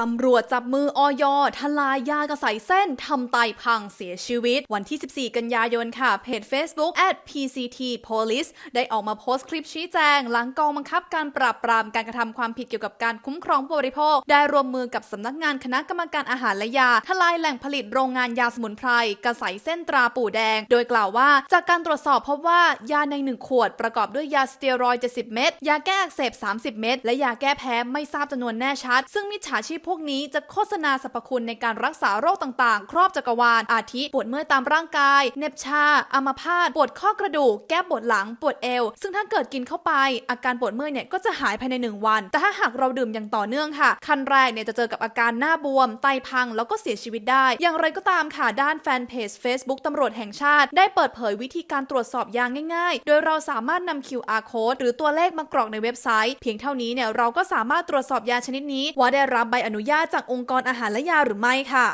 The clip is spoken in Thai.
ตำรวจจับมือออยทลายยากระใสเส้นทำไตพังเสียชีวิต วันที่ 14 กันยายนค่ะ เพจ Facebook at PCT Police ได้ออกมาโพสต์คลิปชี้แจง หลังกองบังคับการปราบปรามการกระทำความผิดเกี่ยวกับการคุ้มครองผู้บริโภค ได้รวมมือกับสำนักงานคณะกรรมการอาหารและยา ทลายแหล่งผลิตโรงงานยาสมุนไพรกระใสเส้นตราปู่แดง โดยกล่าวว่า จากการตรวจสอบพบว่ายาในหนึ่งขวด ประกอบด้วยยาสเตียรอยด์70 เม็ดยาแก้อักเสบ 30 เม็ดและยาแก้แพ้ไม่ทราบจำนวนแน่ชัด ซึ่งมิจฉาชีพพวกนี้จะโฆษณาสรรพคุณในการรักษาโรคต่างๆ ครอบจักรวาล อาทิปวดเมื่อยตามร่างกาย เน็บชาอัมพาตปวดข้อกระดูก แก้ปวดหลัง ปวดเอว ซึ่งถ้าเกิดกินเข้าไป อาการปวดเมื่อยเนี่ยก็จะหายภายใน 1 วัน แต่ถ้าหากเราดื่มอย่างต่อเนื่องค่ะขั้นแรกเนี่ยจะเจอกับอาการหน้าบวม ไตพัง แล้วก็เสียชีวิตได้ อย่างไรก็ตามค่ะ ด้านแฟนเพจ Facebook ตำรวจแห่งชาติ ได้เปิดเผยวิธีการตรวจสอบยาง่ายๆ โดยเราสามารถนำ QR code หรือตัวเลขมากรอกในเว็บไซต์ เพียงเท่านี้เนี่ยเราก็สามารถตรวจสอบยาชนิดนี้ว่าได้รับใบอนุญาตจากองค์กรอาหารและยาหรือไม่ค่ะ